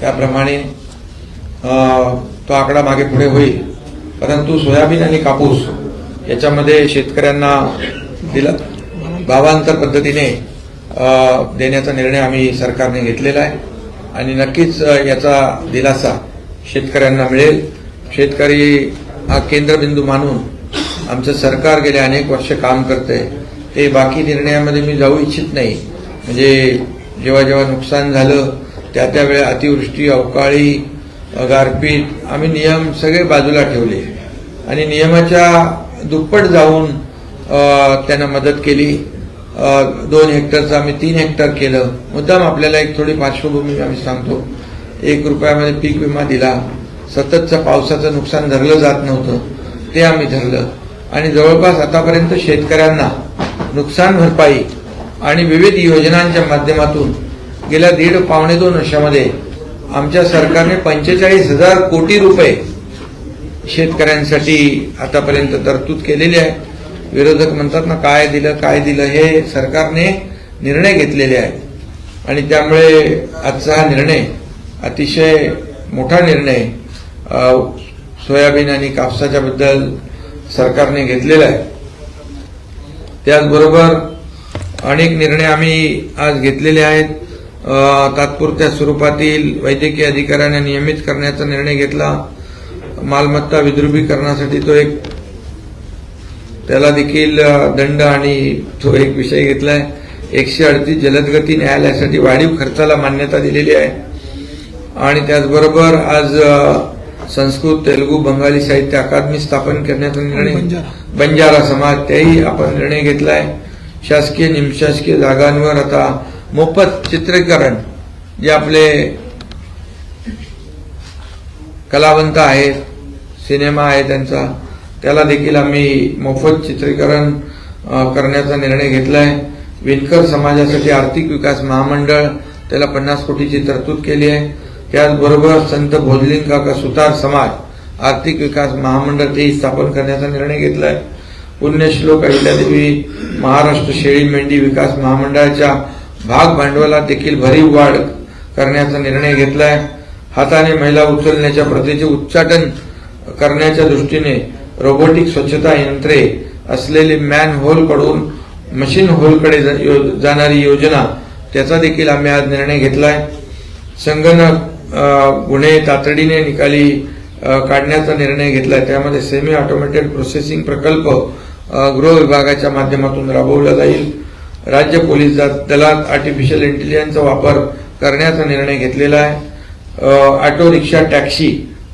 त्याप्रमाणे तो आकडा मागे पुढे होईल. परंतु सोयाबीन आणि कापूस याच्यामध्ये शेतकऱ्यांना दिला. भावांतर पद्धतीने देण्याचा निर्णय आम्ही सरकारने घेतलेला आहे. आणि नक्कीच याचा दिलासा शेतकऱ्यांना मिळेल. शेतकरी हा केंद्रबिंदू मानून आमचं सरकार गेले अनेक वर्ष काम करते. ते बाकी निर्णयामध्ये मी जाऊ इच्छित नाही. म्हणजे जेव्हा जेव्हा नुकसान झालं त्या त्यावेळी अतिवृष्टी अवकाळी गारपीट आम्ही नियम सगळे बाजूला ठेवले. आणि नियमाच्या दुप्पट जाऊन त्यांना मदत केली. दोन हेक्टरचं आम्ही तीन हेक्टर केलं. मुद्दाम आपल्याला एक थोडी पार्श्वभूमी आम्ही सांगतो. एक रुपयामध्ये पीक विमा दिला. सततचं पावसाचं नुकसान धरलं जात नव्हतं. ते आम्ही धरलं. आणि जवळपास आतापर्यंत शेतकऱ्यांना नुकसान भरपाई आणि विविध योजनांच्या माध्यमातून गेल्या दीड पावणे दोन वर्षामध्ये आमच्या सरकारने पंचेचाळीस हजार कोटी रुपये शेतकऱ्यांसाठी आतापर्यंत तरतूद केलेली आहे. विरोधक म्हणतात ना काय दिलं काय दिलं हे सरकारने निर्णय घेतलेले आहेत. आणि त्यामुळे आजचा हा निर्णय अतिशय मोठा निर्णय सोयाबीन आणि कापसाच्या बद्दल सरकारने घेतलेला आहे. त्याचबरोबर अनेक निर्णय आम्ही आज घेतलेले आहेत. तात्पुरत्या स्वरूपातील वैद्यकीय अधिकाऱ्यांना नियमित करण्याचा निर्णय घेतला. मालमत्ता विद्रुपीकरणासाठी तो एक त्याला देखील दंड आणि तो एक विषय घेतलाय. एकशे अडतीस जलदगती न्यायालयासाठी वाढीव खर्चाला मान्यता दिलेली आहे. आणि त्याचबरोबर आज संस्कृत तेलुगू बंगाली साहित्य अकादमी स्थापन करण्याचा निर्णय बंजारा. बंजारा समाज त्याही आपण निर्णय घेतलाय. शासकीय निमशासकीय जागांवर आता मोफत चित्रीकरण जे आपले कलावंत आहेत सिनेमा आहे त्यांचा त्याला देखील आम्ही मोफत चित्रीकरण करण्याचा निर्णय घेतला आहे विणकर समाजासाठी आर्थिक विकास महामंडळ त्याला पन्नास कोटीची तरतूद केली आहे. त्याचबरोबर संत भोजलिंग काका सुतार समाज आर्थिक विकास महामंडळ तेही स्थापन करण्याचा निर्णय घेतला आहे पुण्यश्लोक अहिल्यादेवी महाराष्ट्र शेळी मेंढी विकास महामंडळाच्या भाग भांडवलात देखील भरीव वाढ करण्याचा निर्णय घेतलाय. हाताने महिला उचलण्याच्या प्रथेचे उच्चाटन करण्याच्या दृष्टीने रोबोटिक स्वच्छता यंत्रे असलेली मॅन होलकडून मशीन होलकडे जा- यो- जाणारी योजना त्याचा देखील आम्ही आज निर्णय घेतलाय. संगणक गुन्हे तातडीने निकाली काढण्याचा निर्णय घेतलाय. त्यामध्ये सेमी ऑटोमेटेड प्रोसेसिंग प्रकल्प गृह विभागाच्या माध्यमातून राबवला जाईल. राज्य पोलीस दलात आर्टिफिशियल इंटेलिजन्सचा वापर करण्याचा निर्णय घेतलेला आहे. ऑटो रिक्षा टॅक्सी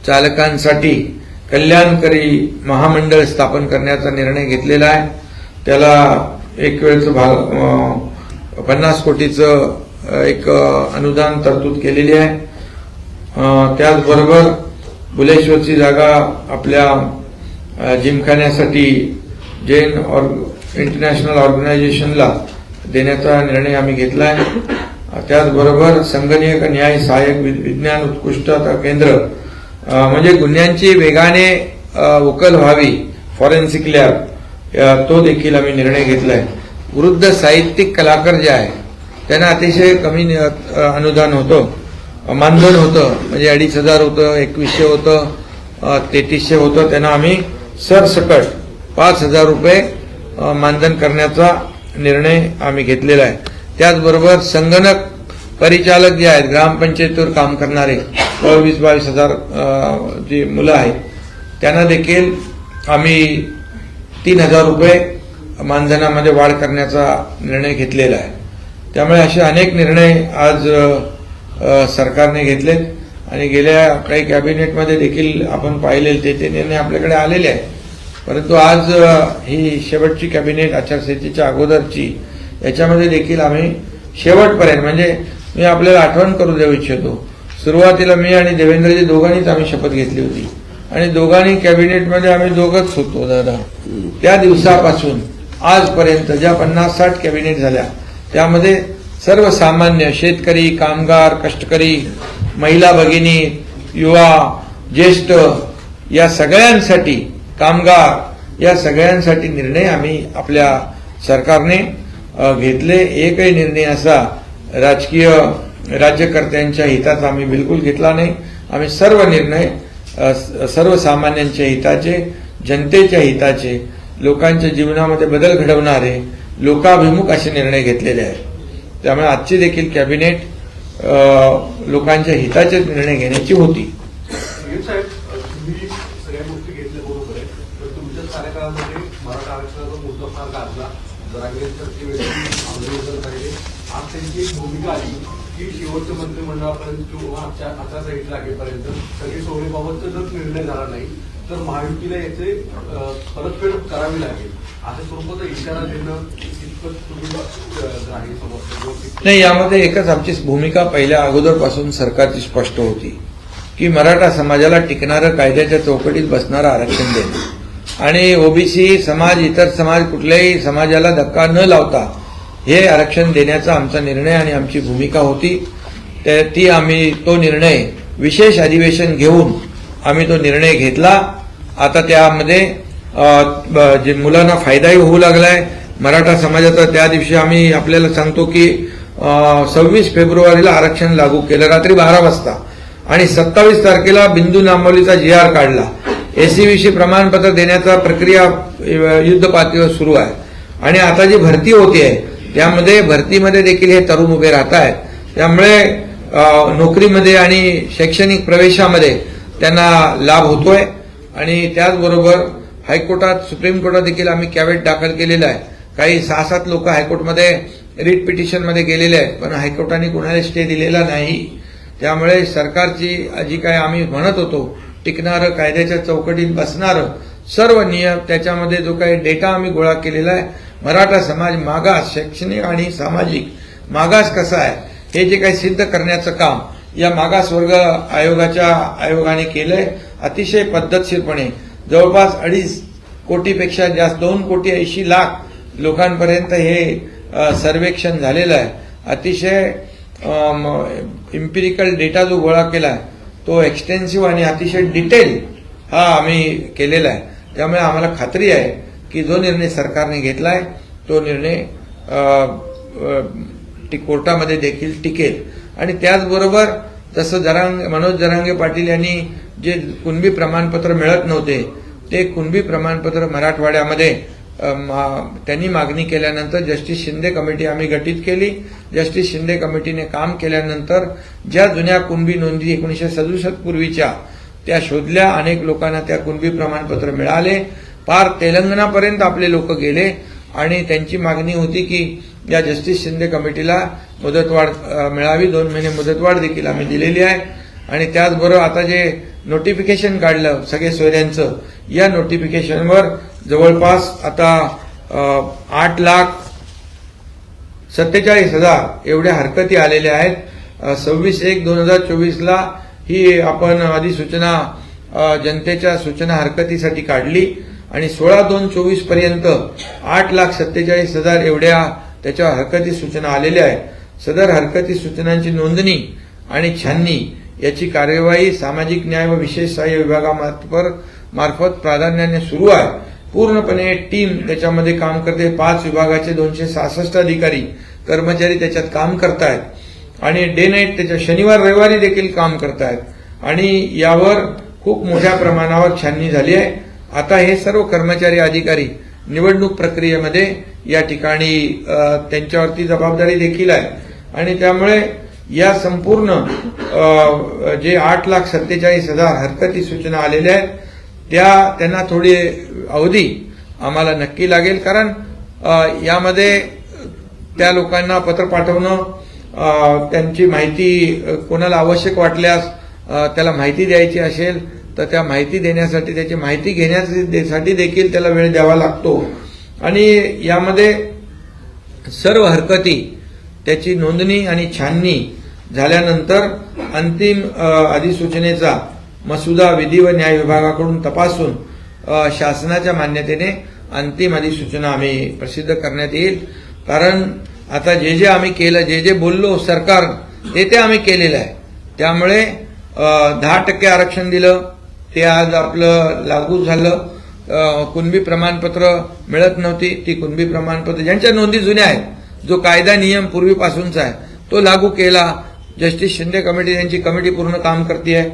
चालकांसाठी कल्याणकारी महामंडळ स्थापन करण्याचा निर्णय घेतलेला आहे. त्याला एक वेळचं भाग पन्नास कोटीचं एक अनुदान तरतूद केलेली आहे. त्याचबरोबर बुलेश्वरची जागा आपल्या जिमखान्यासाठी जैन ऑर्ग इंटरनॅशनल ऑर्गनायझेशनला देण्याचा निर्णय आम्ही घेतला आहे. त्याचबरोबर संगणकीय न्याय सहाय्यक वि- विज्ञान उत्कृष्टता केंद्र म्हणजे गुन्ह्यांची वेगाने उकल व्हावी फॉरेन्सिक लॅब तो देखील आम्ही निर्णय घेतला आहे वृद्ध साहित्यिक कलाकार जे आहे त्यांना अतिशय कमी अनुदान होतं मानधन होतं म्हणजे अडीच हजार होतं एकवीसशे होतं तेहतीसशे होतं त्यांना आम्ही सरसकट पाच हजार रुपये मानधन करण्याचा निर्णय आम्ही घेतलेला आहे. त्याचबरोबर संगणक परिचालक जे आहेत ग्रामपंचायतीवर काम करणारे वीस बावीस हजार जी मुलं आहेत त्यांना देखील आम्ही तीन हजार रुपये मानधनामध्ये वाढ करण्याचा निर्णय घेतलेला आहे. त्यामुळे असे अनेक निर्णय आज सरकारने घेतलेत आणि गेल्या काही कॅबिनेटमध्ये देखील आपण पाहिले ते ते निर्णय आपल्याकडे आलेले आहेत. परंतु आज ही शेवटची कॅबिनेट आचारसंहितेच्या अगोदरची याच्यामध्ये देखील आम्ही शेवटपर्यंत म्हणजे मी आपल्याला आठवण करू देऊ इच्छितो. सुरुवातीला मी आणि देवेंद्रजी दोघांनीच आम्ही शपथ घेतली होती. आणि दोघांनी कॅबिनेटमध्ये आम्ही दोघंच होतो दादा. त्या दिवसापासून आजपर्यंत ज्या पन्नास साठ कॅबिनेट झाल्या त्यामध्ये सर्वसामान्य शेतकरी कामगार कष्टकरी महिला भगिनी युवा ज्येष्ठ या सगळ्यांसाठी कामगार या सगळ्यांसाठी निर्णय आम्ही आपल्या सरकारने घेतले. एकही निर्णय असा राजकीय राज्यकर्त्यांच्या हिताचा आम्ही बिलकुल घेतला नाही. आम्ही सर्व निर्णय सर्वसामान्यांच्या हिताचे जनतेच्या हिताचे लोकांच्या जीवनामध्ये बदल घडवणारे लोकाभिमुख असे निर्णय घेतलेले आहेत. त्यामुळे आजची देखील कॅबिनेट लोकांच्या हिताचे निर्णय घेण्याची होती संगीत साहेब तुम्ही सगळ्या गोष्टी घेतल्या बरोबर आहे पण तुमच्या कार्यकाळामध्ये मराठा आरक्षणाचा मुद्दा फार गाजला जरांगेसारखी व्यक्ती आंदोलन पाहिजे आज त्यांची एक भूमिका आली की शेवटचं मंत्रिमंडळापर्यंत किंवा आजच्या साईड लागेपर्यंत सगळे सोहळेबाबतचा जर निर्णय झाला नाही तर महायुतीला याचे परतफेड करावी लागेल. अशा स्वरूपाचा इशारा देणं कितपत- नाही यामध्ये एकच आमची भूमिका पहिल्या अगोदरपासून सरकारची स्पष्ट होती की मराठा समाजाला टिकणारं कायद्याच्या चौकटीत बसणारं आरक्षण देणं. आणि ओबीसी समाज इतर समाज कुठल्याही समाजाला धक्का न लावता हे आरक्षण देण्याचा आमचा निर्णय आणि आमची भूमिका होती. तर ती आम्ही तो निर्णय विशेष अधिवेशन घेऊन आम्ही तो निर्णय घेतला. आता त्यामध्ये जे मुलांना फायदाही होऊ लागलाय. मराठा समाजाचा त्या दिवशी आम्ही आपल्याला सांगतो की सव्वीस फेब्रुवारीला आरक्षण लागू केलं रात्री बारा वाजता. आणि सत्तावीस तारखेला बिंदू नांबवलीचा जी आर काढला. एसीबीसी प्रमाणपत्र देण्याचा प्रक्रिया युद्ध पातळीवर सुरू आहे. आणि आता जी भरती होती आहे त्यामध्ये भरतीमध्ये देखील हे तरुण उभे राहत आहेत त्यामुळे नोकरीमध्ये आणि शैक्षणिक प्रवेशामध्ये त्यांना लाभ होतोय. आणि त्याचबरोबर हायकोर्टात सुप्रीम कोर्टात देखील आम्ही कॅवेट दाखल केलेलं आहे. काही सहा सात लोक हायकोर्टमध्ये रिट पिटिशनमध्ये गेलेले आहेत पण हायकोर्टाने कुणाला स्टे दिलेला नाही. त्यामुळे सरकारची जी काय आम्ही म्हणत होतो टिकणारं कायद्याच्या चौकटीत बसणारं सर्व नियम त्याच्यामध्ये जो काही डेटा आम्ही गोळा केलेला आहे मराठा समाज मागास शैक्षणिक आणि सामाजिक. मागास कसा आहे? हे जे काही सिद्ध करण्याचं काम या मागासवर्ग आयोगाच्या आयोगाने केलंय अतिशय पद्धतशीरपणे. जवळपास अडीच कोटीपेक्षा जास्त दोन कोटी ऐंशी लाख लोकांपर्यंत हे सर्वेक्षण झालेलं आहे. अतिशय इम्पिरिकल डेटा जो गोळा केला तो एक्सटेन्सिव्ह आणि अतिशय डिटेल हा आम्ही केलेला आहे. त्यामुळे आम्हाला खात्री आहे की जो निर्णय सरकारने घेतलाय तो निर्णय ती कोर्टामध्ये देखील टिकेल. आणि त्याचबरोबर जसं जरांग मनोज जरांगे पाटील यांनी जे कुणबी प्रमाणपत्र मिळत नव्हते ते कुणबी प्रमाणपत्र मराठवाड्यामध्ये मा- त्यांनी मागणी केल्यानंतर जस्टिस शिंदे कमिटी आम्ही गठीत केली. जस्टिस शिंदे कमिटीने काम केल्यानंतर ज्या जुन्या कुणबी नोंदी एकोणीसशे सदुसष्ट पूर्वीच्या त्या शोधल्या. अनेक लोकांना त्या कुणबी प्रमाणपत्र मिळाले. पार तेलंगणापर्यंत आपले लोक गेले आणि त्यांची मागणी होती की या जस्टिस शिंदे कमिटीला मुदतवाढ मिळावी. दोन महिने मुदतवाढ देखील आम्ही दिलेली आहे. आणि त्याचबरोबर आता जे नोटिफिकेशन काढलं सगळे सोयऱ्यांचं या नोटिफिकेशनवर जवळपास आता आठ लाख सत्तेचाळीस हजार एवढ्या हरकती आलेल्या आहेत. सव्वीस एक दोन हजार चोवीसला ही आपण अधिसूचना जनतेच्या सूचना हरकतीसाठी काढली. आणि सोळा दोन चोवीसपर्यंत आठ लाख सत्तेचाळीस हजार एवढ्या त्याच्या हरकती सूचना आलेल्या आहेत. सदर हरकती सूचनांची नोंदणी आणि छाननी याची कार्यवाही सामाजिक न्याय व विशेष सहाय्य विभागामार्फत मार्फत प्राधान्याने सुरू आहे. पूर्णपणे टीम त्याच्यामध्ये काम करते. पाच विभागाचे दोनशे सहासष्ट अधिकारी कर्मचारी त्याच्यात काम करतायत. आणि डे नाईट त्याच्या शनिवार रविवारी देखील काम करतायत. आणि यावर खूप मोठ्या प्रमाणावर छाननी झाली आहे. आता हे सर्व कर्मचारी अधिकारी निवडणूक प्रक्रियेमध्ये या ठिकाणी त्यांच्यावरती जबाबदारी देखील आहे. आणि त्यामुळे या संपूर्ण जे आठ लाख सत्तेचाळीस हजार हरकती सूचना आलेल्या आहेत त्या त्यांना थोडी अवधी आम्हाला नक्की लागेल. कारण यामध्ये त्या लोकांना पत्र पाठवणं त्यांची माहिती कोणाला आवश्यक वाटल्यास त्याला माहिती द्यायची असेल तर त्या माहिती देण्यासाठी त्याची माहिती घेण्यासाठी देखील त्याला वेळ द्यावा लागतो. आणि यामध्ये सर्व हरकती त्याची नोंदणी आणि छाननी झाल्यानंतर अंतिम अधिसूचनेचा मसुदा विधी व न्याय विभागाकडून तपासून शासनाच्या मान्यतेने अंतिम अधिसूचना आम्ही प्रसिद्ध करण्यात येईल. कारण आता जे जे आम्ही केलं जे जे बोललो सरकार ते ते आम्ही केलेलं आहे. त्यामुळे दहा टक्के आरक्षण दिलं ते आज आपलं लागू झालं. कुणबी प्रमाणपत्र मिळत नव्हती ती कुणबी प्रमाणपत्र ज्यांच्या नोंदी जुन्या आहेत जो कायदा नियम पूर्वीपासूनचा आहे तो लागू केला. जस्टिस शिंदे कमिटी यांची कमिटी पूर्ण काम करते आहे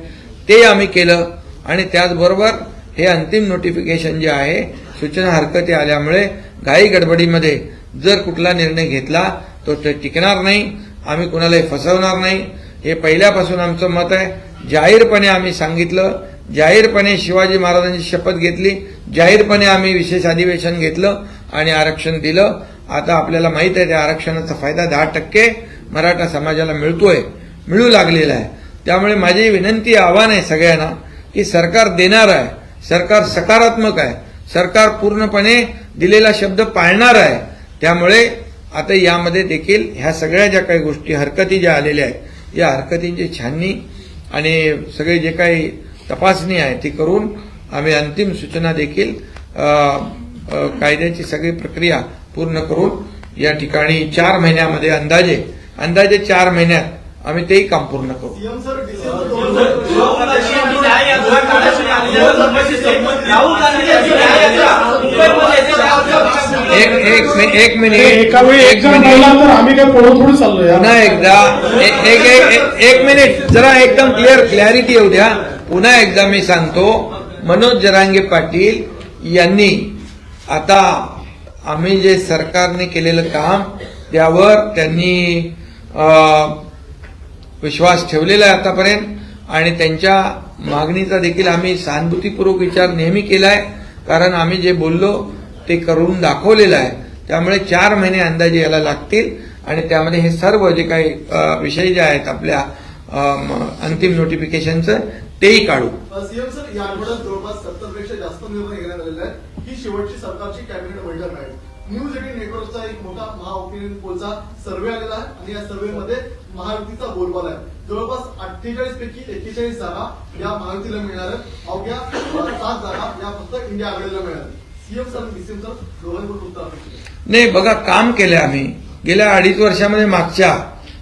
ते आम्ही केलं. आणि त्याचबरोबर हे अंतिम नोटिफिकेशन जे आहे सूचना हरकती आल्यामुळे घाई गडबडीमध्ये जर कुठला निर्णय घेतला तो ते टिकणार नाही. आम्ही कुणालाही फसवणार नाही. हे पहिल्यापासून आमचं मत आहे. जाहीरपणे आम्ही सांगितलं जाहीरपणे शिवाजी महाराजांची शपथ घेतली. जाहीरपणे आम्ही विशेष अधिवेशन घेतलं आणि आरक्षण दिलं. आता आपल्याला माहीत आहे त्या आरक्षणाचा फायदा दहा टक्के मराठा समाजाला मिळतोय मिळू लागलेला आहे. त्यामुळे माझी विनंती आव्हान आहे सगळ्यांना की सरकार देणार आहे सरकार सकारात्मक आहे सरकार पूर्णपणे दिलेला शब्द पाळणार आहे. त्यामुळे आता यामध्ये देखील ह्या सगळ्या ज्या काही गोष्टी हरकती ज्या आलेल्या आहेत या हरकतींची छाननी आणि सगळे जे काही तपासणी आहे. ती करून आम्ही अंतिम सूचना देखील कायद्याची सगळी प्रक्रिया पूर्ण करून या ठिकाणी चार महिन्यामध्ये अंदाजे अंदाजे चार महिन्यात आम्ही तेही काम पूर्ण करू. एक एक मिनिट. एकदा एक- एक मिनिट. जरा एकदम क्लिअर क्लॅरिटी येऊ द्या. पुन्हा एकदा मी सांगतो मनोज जरांगे पाटील यांनी आता आम्ही जे सरकारने केलेलं काम त्यावर त्यांनी विश्वास ठेवलेला आहे आतापर्यंत आणि त्यांच्या मागणीचा देखील आम्ही सहानुभूतीपूर्वक विचार नेहमी केला आहे कारण आम्ही जे बोललो ते करून दाखवलेलं आहे. त्यामुळे चार महिने अंदाजे याला लागतील आणि त्यामध्ये हे सर्व जे काही विषय जे आहेत आपल्या अंतिम नोटिफिकेशनचं तेही काढू. सीएम सर या आठवड्यात जवळपास सत्तरपेक्षा जास्त निर्णय घेण्यात आलेले आहेत. ही शेवटची सरकारची कॅबिनेट बैठक आहे. न्यूज एटीन नेटवर्कचा एक मोठा महाओपिनियन पोलचा सर्व्हे आलेला आहे आणि या सर्व्हेमध्ये महायुतीचा बोलबाला आहे. जवळपास अठ्ठेचाळीस पैकी एक्केचाळीस जागा या महायुतीला मिळणार आहेत. अवघ्या सात जागा या फक्त इंडिया आघाडीला मिळणार सीएम सर आणि डीसीएम सर दोघांकडून उत्तर आहे. नाही बघा काम केलं आम्ही. गेल्या अडीच वर्षामध्ये मागच्या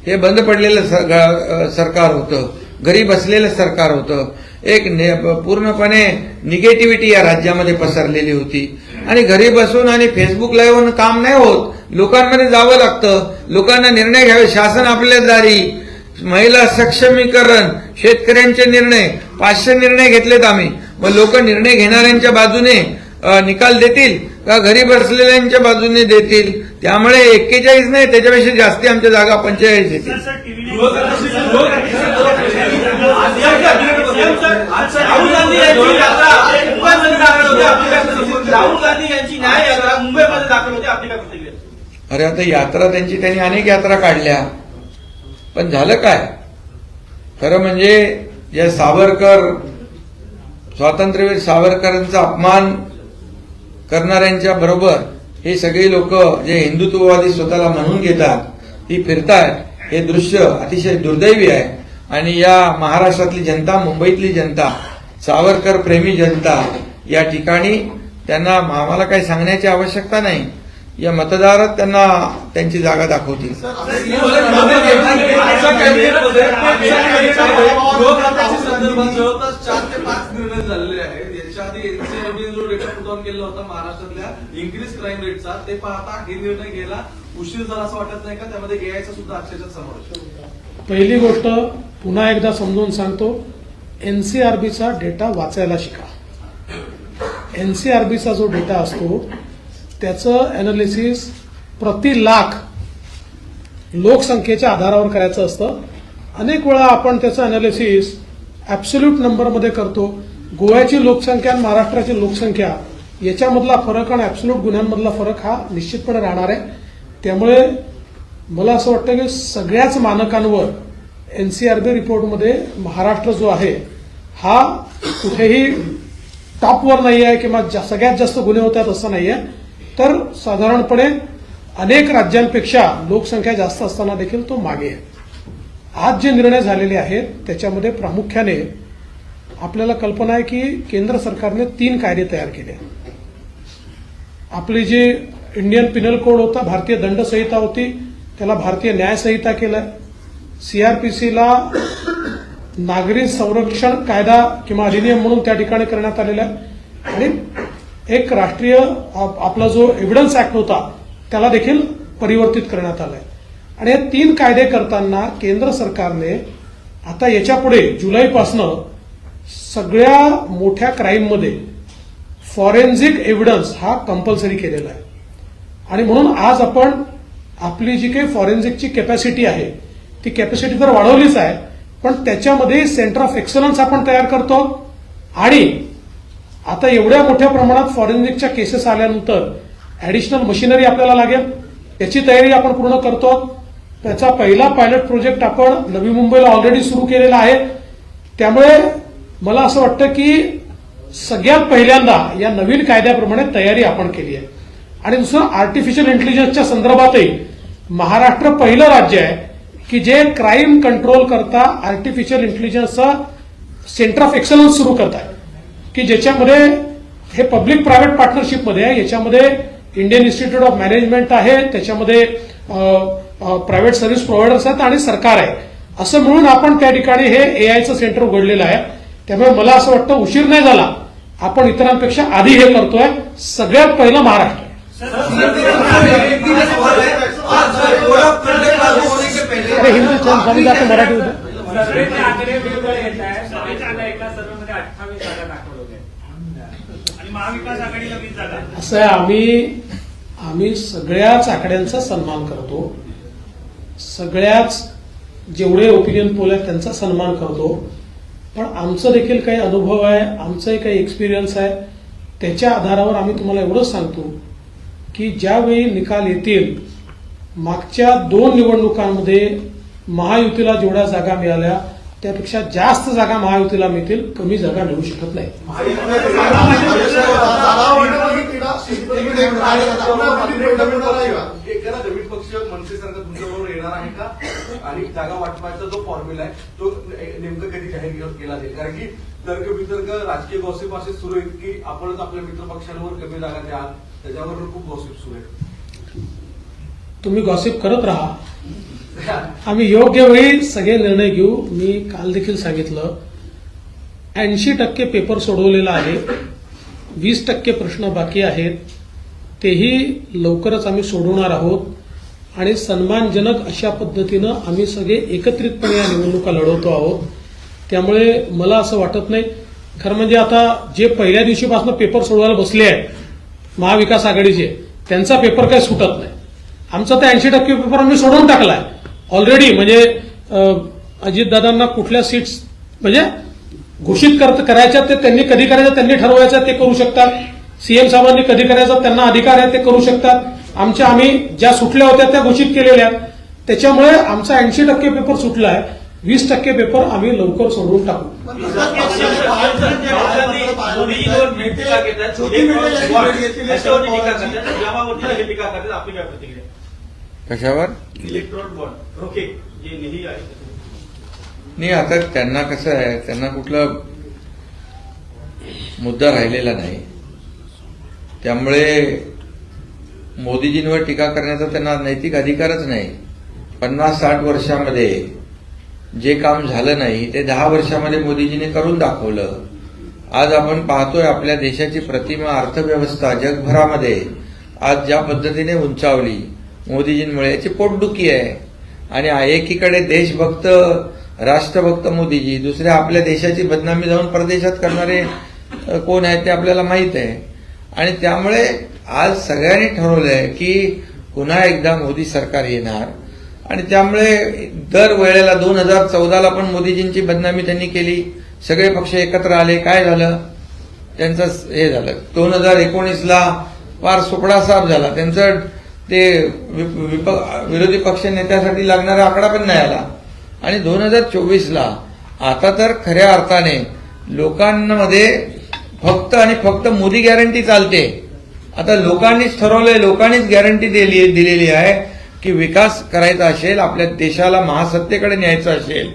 हे बंद पडलेलं सरकार होतं. घरी बसलेलं सरकार होतं. एक ने- पूर्णपणे निगेटिव्हिटी या राज्यामध्ये पसरलेली होती. आणि घरी बसून आणि फेसबुक लाईव्ह काम नाही होत. लोकांमध्ये जावं लागतं. लोकांना निर्णय घ्यावे. शासन आपल्या दारी. महिला सक्षमीकरण शेतकऱ्यांचे निर्णय. पाचशे निर्णय घेतलेत आम्ही. मग लोक निर्णय घेणाऱ्यांच्या बाजूने निकाल देतील का घरी बसलेल्यांच्या बाजूने देतील? त्यामुळे एक्केचाळीस नाही त्याच्यापेक्षा जास्ती आमच्या जागा पंचेचाळीस येतील. राहुल गांधी यांची यात्रा मुंबईमध्ये दाखल होते आपली? राहुल गांधी यांची न्याय यात्रा मुंबईमध्ये दाखल होते आपली काय प्रतिक्रिया अरे आता यात्रा त्यांची त्यांनी अनेक यात्रा काढल्या. पण झालं काय? खरं म्हणजे जे सावरकर स्वातंत्र्यवीर सावरकरांचा अपमान करणाऱ्यांच्या बरोबर हे सगळे लोक जे हिंदुत्ववादी स्वतःला म्हणून घेतात ती फिरतायत हे दृश्य अतिशय दुर्दैवी आहे. आणि या महाराष्ट्रातली जनता मुंबईतली जनता सावरकर प्रेमी जनता या ठिकाणी त्यांना आम्हाला काही सांगण्याची आवश्यकता नाही. या मतदारात त्यांना त्यांची जागा दाखवतील चार ते पाच निर्णय झालेले आहेत याच्या आधी जो डेटा पुटऑन केला होता महाराष्ट्रातल्या इन्क्रीज क्राईम रेटचा ते पाहता हे निर्णय घ्यायला उशीर झाला असं वाटत नाही का त्यामध्ये एआयचा सुद्धा अक्षरशः समावेश आहे. पहिली गोष्ट पुन्हा एकदा समजून सांगतो एनसीआरबीचा डेटा वाचायला शिका एनसीआरबीचा जो डेटा असतो त्याचं अनालिसिस प्रति लाख लोकसंख्येच्या आधारावर करायचं असतं. अनेक वेळा आपण त्याचं अनालिसिस ॲब्सोल्यूट नंबरमध्ये करतो. गोव्याची लोकसंख्या आणि महाराष्ट्राची लोकसंख्या याच्यामधला फरक आणि ॲब्सोल्यूट गुन्ह्यांमधला फरक हा निश्चितपणे राहणार आहे. त्यामुळे मला असं वाटतं की सगळ्याच मानकांवर एनसीआरबी रिपोर्टमध्ये महाराष्ट्र जो आहे हा कुठेही टॉपवर नाही आहे किंवा सगळ्यात जास्त गुन्हे होत आहेत असं नाही आहे तर साधारणपणे अनेक राज्यांपेक्षा लोकसंख्या जास्त असताना देखील तो मागे आहे. आज जे निर्णय झालेले आहेत त्याच्यामध्ये प्रामुख्याने आपल्याला कल्पना आहे की केंद्र सरकारने तीन कायदे तयार केले. आपली जी इंडियन पिनल कोड होता भारतीय दंड संहिता होती त्याला भारतीय न्याय संहिता केलं सीआरपीसीला नागरी संरक्षण कायदा किंवा अधिनियम म्हणून त्या ठिकाणी करण्यात आलेला आहे. आणि एक राष्ट्रीय आप- आपला जो एव्हिडन्स ऍक्ट होता त्याला देखील परिवर्तित करण्यात आलाय. आणि हे तीन कायदे करताना केंद्र सरकारने आता याच्यापुढे जुलैपासनं सगळ्या मोठ्या क्राईममध्ये फॉरेन्सिक एव्हिडन्स हा कंपल्सरी केलेला आहे. आणि म्हणून आज आपण आपली जी काही फॉरेन्सिकची कॅपॅसिटी आहे ती कॅपॅसिटी तर वाढवलीच आहे पण त्याच्यामध्ये सेंटर ऑफ एक्सलन्स आपण तयार करतो आणि आता एवढ्या मोठ्या प्रमाणात फॉरेन्सिकच्या केसेस आल्यानंतर ऍडिशनल मशिनरी आपल्याला लागेल. त्याची तयारी आपण पूर्ण करतो. त्याचा पहिला पायलट प्रोजेक्ट आपण नवी मुंबईला ऑलरेडी सुरू केलेला आहे. त्यामुळे मला असं वाटतं की सगळ्यात पहिल्यांदा या नवीन कायद्याप्रमाणे तयारी आपण केली आहे. आणि दुसरं आर्टिफिशियल इंटेलिजन्सच्या संदर्भातही महाराष्ट्र पहिलं राज्य आहे की जे क्राईम कंट्रोल करता आर्टिफिशियल इंटेलिजन्सचा सेंटर ऑफ एक्सलन्स सुरू करत आहे. की ज्याच्यामध्ये हे पब्लिक प्रायव्हेट पार्टनरशिपमध्ये आहे याच्यामध्ये इंडियन इन्स्टिट्यूट ऑफ मॅनेजमेंट आहे त्याच्यामध्ये प्रायव्हेट सर्व्हिस प्रोव्हायडर्स आहेत आणि सरकार आहे असं म्हणून आपण त्या ठिकाणी हे एआयचं सेंटर उघडलेलं आहे त्यामुळे मला असं वाटतं उशीर नाही झाला आपण इतरांपेक्षा आधी हे करतोय सगळ्यात पहिलं महाराष्ट्र हिंदुस्थान मराठी होतं सर्वेचे आकडे वेगवेगळे येत आहे सर्वेच्या आल्या एका सर्वेमध्ये अठ्ठावीस जागा दाखवल्या होत्या आणि महाविकास आघाडीला वीस जागा. असं आहे आम्ही आम्ही सगळ्याच आकड्यांचा सन्मान करतो. सगळ्याच जेवढे ओपिनियन पोल आहेत त्यांचा सन्मान करतो. पण आमचं देखील काही अनुभव आहे आमचंही काही एक्सपिरियन्स आहे. त्याच्या आधारावर आम्ही तुम्हाला एवढंच सांगतो की ज्यावेळी निकाल येतील मागच्या दोन निवडणुकांमध्ये महायुतीला जेवढ्या जागा मिळाल्या त्यापेक्षा जास्त जागा महायुतीला मिळतील कमी जागा मिळू शकत नाही. नवीन पक्ष येणार आहे का? आणि जागा वाटपाचा जो फॉर्म्युला आहे तो नेमकं कधी जाहीर केला जाईल? कारण की तर्क वितर्क राजकीय गॉसिप असे सुरू आहेत की आपणच आपल्या मित्र पक्षांवर कमी जागा द्याल त्याच्यावर खूप गॉसिप सुरू आहे तुम्ही गॉसिप करत राहा. आम्ही योग्य वेळी सगळे निर्णय घेऊ. मी काल देखील सांगितलं. ऐंशी टक्के पेपर सोडवलेला आहे. वीस टक्के प्रश्न बाकी आहेत. तेही लवकरच आम्ही सोडवणार आहोत. आणि सन्मानजनक अशा पद्धतीनं आम्ही सगळे एकत्रितपणे या निवडणुका लढवतो आहोत. त्यामुळे मला असं वाटत नाही. खरं म्हणजे आता जे पहिल्या दिवशीपासून पेपर सोडवायला बसले आहेत महाविकास आघाडीचे त्यांचा पेपर काही सुटत नाही. आमचा तर ऐंशी टक्के पेपर आम्ही सोडून टाकलाय. ऑलरेडी म्हणजे अजितदादांना कुठल्या सीट्स म्हणजे घोषित करत करायच्या ते त्यांनी कधी करायचं त्यांनी ठरवायचं ते करू शकतात. सीएम साहेबांनी कधी करायचं त्यांना अधिकार आहे ते करू शकतात. आमच्या आम्ही ज्या सुटल्या होत्या त्या घोषित केलेल्या. त्याच्यामुळे आमचा ऐंशी टक्के पेपर सुटला आहे वीस टक्के पेपर आम्ही लवकर सोडवून टाकू. कशावर? इलेक्ट्रॉन बॉन्ड ओके नाही आता त्यांना कसं आहे त्यांना कुठला मुद्दा राहिलेला नाही. त्यामुळे मोदीजींवर टीका करण्याचा त्यांना नैतिक अधिकारच नाही. पन्नास साठ वर्षामध्ये जे काम झालं नाही ते दहा वर्षामध्ये मोदीजीने करून दाखवलं. आज आपण पाहतोय आपल्या देशाची प्रतिमा अर्थव्यवस्था जगभरामध्ये आज ज्या पद्धतीने उंचावली मोदीजींमुळे याची पोटदुखी आहे. आणि एकीकडे देशभक्त राष्ट्रभक्त मोदीजी दुसऱ्या आपल्या देशाची बदनामी जाऊन परदेशात करणारे कोण आहेत ते आपल्याला माहीत आहे. आणि त्यामुळे आज सगळ्यांनी ठरवलंय की पुन्हा एकदा मोदी सरकार येणार. आणि त्यामुळे दर वेळेला दोन हजार चौदाला पण मोदीजींची बदनामी त्यांनी केली. सगळे पक्ष एकत्र आले. काय झालं? त्यांचं हे झालं. दोन हजार एकोणीसला फार सुपडा साफ झाला. त्यांचं ते विप- विप- विरोधी पक्ष नेत्यासाठी लागणारा आकडा पण नाही आला. आणि दोन हजार चोवीसला आता तर खऱ्या अर्थाने लोकांमध्ये फक्त आणि फक्त मोदी गॅरंटी चालते. आता लोकांनीच ठरवलंय लोकांनीच गॅरंटी दिली दिलेली आहे की विकास करायचा असेल आपल्या देशाला महासत्तेकडे न्यायचा असेल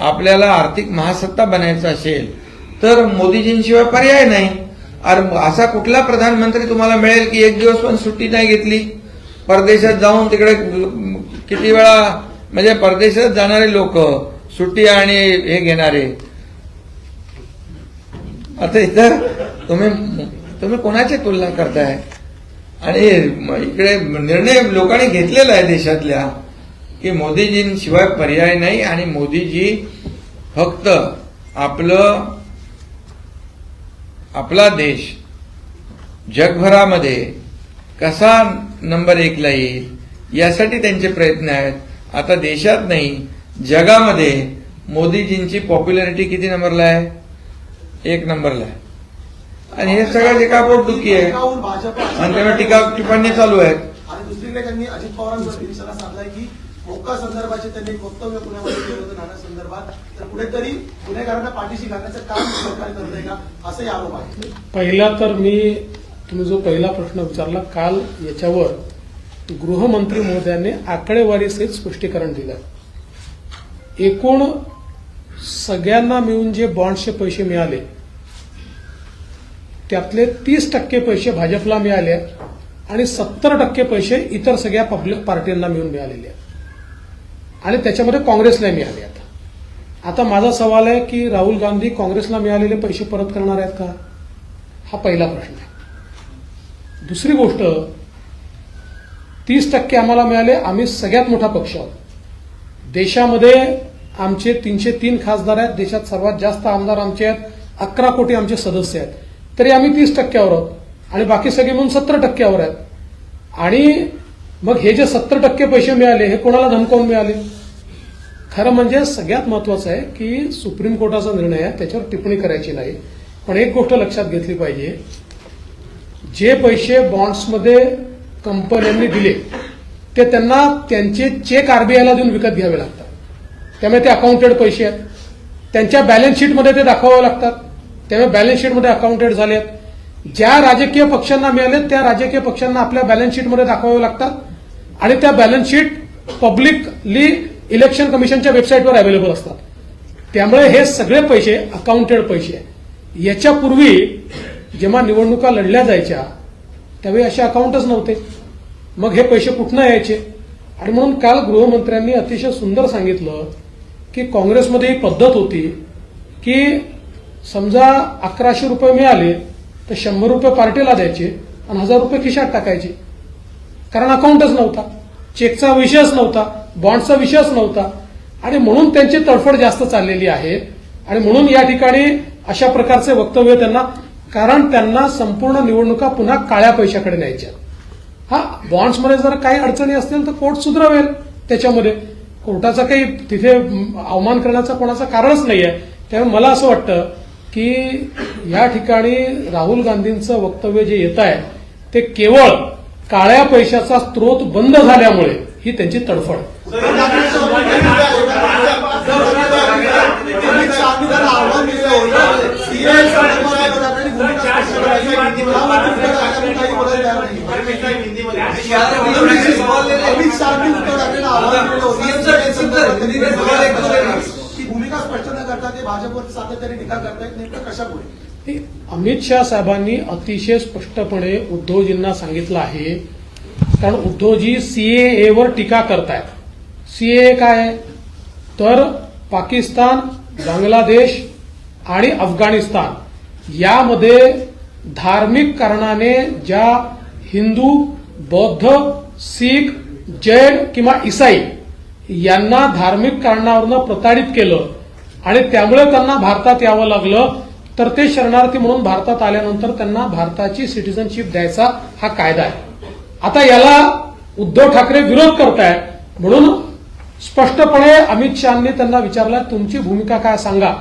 आपल्याला आर्थिक महासत्ता बनायचं असेल तर मोदीजींशिवाय पर्याय नाही. अरे असा कुठला प्रधानमंत्री तुम्हाला मिळेल की एक दिवस पण सुट्टी नाही घेतली? परदेशात जाऊन तिकडे किती वेळा म्हणजे परदेशात जाणारे लोक सुट्टी आणि हे घेणारे. आता इतर तुम्ही तुम्ही कोणाची तुलना करताय? आणि इकडे निर्णय लोकांनी घेतलेला आहे देशातल्या की मोदीजींशिवाय पर्याय नाही आणि मोदीजी फक्त आपलं आपला देश जगभरामध्ये कसा नंबर एकला येईल. यासाठी त्यांचे प्रयत्न आहेत. आता देशात नाही जगामध्ये मोदीजींची पॉप्युलॅरिटी किती नंबरला आहे? एक नंबरला आहे. आणि हे सगळं जे काय पोटदुखी आहे. आणि त्यामुळे टीका टिप्पणी चालू आहेत. आणि दुसरीकडे त्यांनी अजित पवारांवरती निशाणा साधलाय की मोक्का संदर्भाचे त्यांनी वक्तव्य पुण्यामध्ये केलं होतं नाण्यासंदर्भात तर कुठेतरी गुन्हेगारांना पाठीशी घालण्याचं काम सरकार करत आहे का? असंही आरोप आहे पहिला तर मी तुम्ही जो पहिला प्रश्न विचारला काल याच्यावर गृहमंत्री महोदयांनी आकडेवारीसहित स्पष्टीकरण दिलं. एकूण सगळ्यांना मिळून जे बॉन्ड्सचे पैसे मिळाले त्यातले तीस टक्के पैसे भाजपला मिळाले आणि सत्तर टक्के पैसे इतर सगळ्या पब्लिक पार्टींना मिळून मिळालेले आहेत. आणि त्याच्यामध्ये काँग्रेसला मिळाले आहेत. आता माझा सवाल आहे की राहुल गांधी काँग्रेसला मिळालेले पैसे परत करणार आहेत का? हा पहिला प्रश्न आहे. दुसरी गोष्ट तीस टक्के आम्हाला मिळाले आम्ही सगळ्यात मोठा पक्ष आहोत. देशामध्ये आमचे तीनशे तीन खासदार आहेत देशात सर्वात जास्त आमदार आमचे आहेत अकरा कोटी आमचे सदस्य आहेत. तरी आम्ही तीस टक्क्यावर आहोत आणि बाकी सगळे म्हणून सत्तर टक्क्यावर आहेत. आणि मग हे जे सत्तर टक्के पैसे मिळाले हे कोणाला धमकावून मिळाले? खरं म्हणजे सगळ्यात महत्वाचं आहे की सुप्रीम कोर्टाचा निर्णय आहे त्याच्यावर टिप्पणी करायची नाही. पण एक गोष्ट लक्षात घेतली पाहिजे जे पैसे बॉन्ड्समध्ये कंपन्यांनी दिले ते त्यांना त्यांचे चेक आरबीआयला देऊन विकत घ्यावे लागतात. त्यामुळे ते अकाउंटेड पैसे आहेत. त्यांच्या बॅलन्स शीटमध्ये ते दाखवावे लागतात. त्यामुळे बॅलन्स शीटमध्ये अकाउंटेड झाले आहेत ज्या राजकीय पक्षांना मिळाले त्या राजकीय पक्षांना आपल्या बॅलन्स शीटमध्ये दाखवावे लागतात. आणि त्या बॅलन्स शीट पब्लिकली इलेक्शन कमिशनच्या वेबसाईटवर अवेलेबल असतात. त्यामुळे हे सगळे पैसे अकाउंटेड पैसे याच्यापूर्वी जेव्हा निवडणुका लढल्या जायच्या त्यावेळी असे अकाउंटच नव्हते. मग हे पैसे कुठनं यायचे? आणि म्हणून काल गृहमंत्र्यांनी अतिशय सुंदर सांगितलं की काँग्रेसमध्ये ही पद्धत होती की समजा अकराशे रुपये मिळाले तर शंभर रुपये पार्टीला द्यायचे आणि हजार रुपये खिशात टाकायचे. कारण अकाउंटच नव्हता. चेकचा विषयच नव्हता. बॉन्डचा विषयच नव्हता. आणि म्हणून त्यांची तडफड जास्त चाललेली आहे. आणि म्हणून या ठिकाणी अशा प्रकारचे वक्तव्य त्यांना कारण त्यांना संपूर्ण निवडणुका पुन्हा काळ्या पैशाकडे न्यायच्या. हा बॉन्ड्समध्ये जर काही अडचणी असतील तर कोर्ट सुधरवेल त्याच्यामध्ये. कोर्टाचा काही तिथे अवमान करण्याचं कोणाचं कारणच नाही आहे त्यामुळे मला असं वाटतं की या ठिकाणी राहुल गांधींचं वक्तव्य जे येत आहे ते केवळ काळ्या पैशाचा स्रोत बंद झाल्यामुळे ही त्यांची तडफड. आव्हान अमित शहानी उद्धव ठाकरेंना आव्हान दिलं होतं CA संदर्भात त्यांनी ती भूमिका स्पष्ट न करता ते भाजपवर सातत्याने टीका करतायत. नेमकं कशामुळे अमित शाह साहेबांनी अतिशय स्पष्टपणे उद्धवजींना सांगितलं आहे. कारण उद्धवजी सीएए वर टीका करतायत. सीएए काय तर पाकिस्तान बांगलादेश आणि अफगाणिस्तान. यामध्ये धार्मिक कारणाने ज्या हिंदू बौद्ध शीख जैन किंवा इसाई यांना धार्मिक कारणावरनं प्रताडित केलं आणि त्यामुळे त्यांना भारतात यावं लागलं तर ते शरणार्थी म्हणून भारतात आल्यानंतर त्यांना भारताची सिटिझनशिप द्यायचा हा कायदा आहे. आता याला उद्धव ठाकरे विरोध करतायत. म्हणून स्पष्टपणे अमित शहानी त्यांना विचारलं तुमची भूमिका काय सांगा?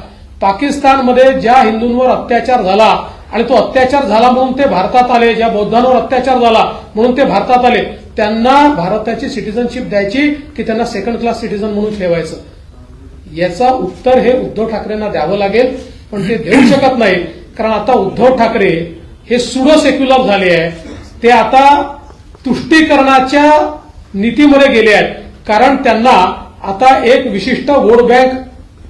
पाकिस्तानमध्ये ज्या हिंदूंवर अत्याचार झाला आणि तो अत्याचार झाला म्हणून ते भारतात आले ज्या बौद्धांवर अत्याचार झाला म्हणून ते भारतात आले त्यांना भारताची सिटिझनशिप द्यायची की त्यांना सेकंड क्लास सिटिझन म्हणून ठेवायचं? याचा उत्तर हे उद्धव ठाकरेंना द्यावं लागेल पण ते देऊ शकत नाही. कारण आता उद्धव ठाकरे हे सुडो सेक्युलर झाले आहे ते आता तुष्टीकरणाच्या नीतीमध्ये गेले आहेत. कारण त्यांना आता एक विशिष्ट वोट बँक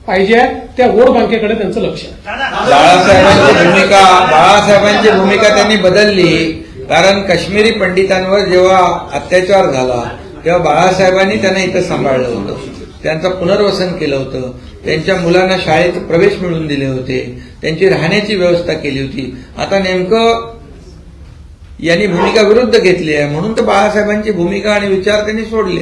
पाहिजे त्या वोट बँकेकडे त्यांचं लक्ष. बाळासाहेबांची भूमिका बाळासाहेबांची भूमिका त्यांनी बदलली. कारण काश्मीरी पंडितांवर जेव्हा अत्याचार झाला तेव्हा बाळासाहेबांनी त्यांना इथं सांभाळलं होतं. त्यांचं पुनर्वसन केलं होतं. त्यांच्या मुलांना शाळेत प्रवेश मिळवून दिले होते. त्यांची राहण्याची व्यवस्था केली होती. आता नेमकं यांनी भूमिका विरुद्ध घेतली आहे. म्हणून तर बाळासाहेबांची भूमिका आणि विचार त्यांनी सोडले.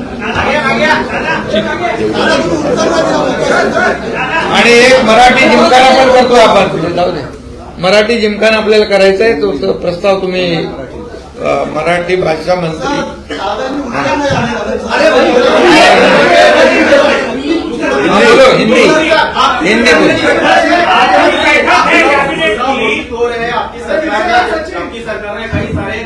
आणि एक मराठी जिमखाना पण करतो आपण. जाऊ दे. मराठी जिमखाना आपल्याला करायचा आहे तो प्रस्ताव तुम्ही मराठी भाषा मंत्री. बोलो हिंदी. हिंदी बोलो. तो है आपकी सरकार ने आपकी सरकार ने कई सारे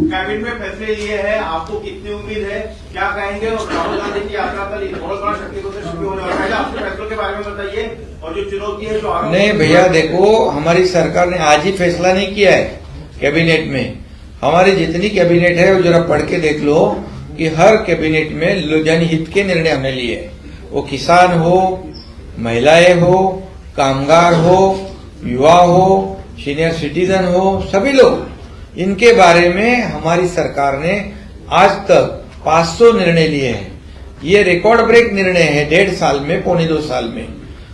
कैबिनेट में फैसले लिए हैं आपको कितनी उम्मीद है? क्या कहेंगे? और राहुल गांधी की यात्रा कल बहुत बड़ा शक्ति शुरू होने वाला है। आपके फैसलों के बारे में बताइए, और जो चुनौती है, जो नहीं, भैया, देखो, हमारी सरकार ने आज ही फैसला नहीं किया है कैबिनेट में। हमारी जितनी कैबिनेट है, वो जरा पढ़ के देख लो कि हर कैबिनेट में जनहित के निर्णय हमने लिए वो किसान हो, महिलाएँ हो, कामगार हो, युवा हो, सीनियर सिटीजन हो, सभी लोग। इनके बारे में हमारी सरकार ने आज तक 500 निर्णय लिए हैं। ये रिकॉर्ड ब्रेक निर्णय है डेढ़ साल में पौने दो साल में।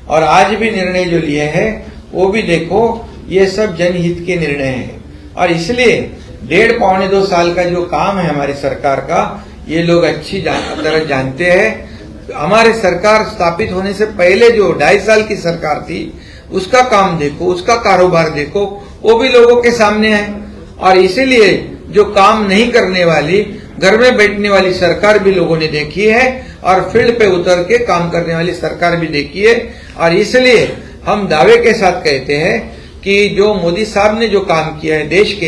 और आज भी निर्णय जो लिए हैं वो भी देखो ये सब जनहित के निर्णय हैं। और इसलिए डेढ़ पौने दो साल का जो काम है हमारी सरकार का ये लोग अच्छी जान, तरह जानते हैं। हमारे सरकार स्थापित होने से पहले जो ढाई साल की सरकार थी उसका काम देखो उसका कारोबार देखो वो भी लोगों के सामने है। और इसीलिए जो काम नहीं करने वाली घर में बैठने वाली सरकार भी लोगों ने देखी है और फ़ील्ड पे उतर के काम करने वाली सरकार भी देखी है। और इसलिए हम दावे के साथ कहते हैं कि जो मोदी साहब ने जो काम किया है देश के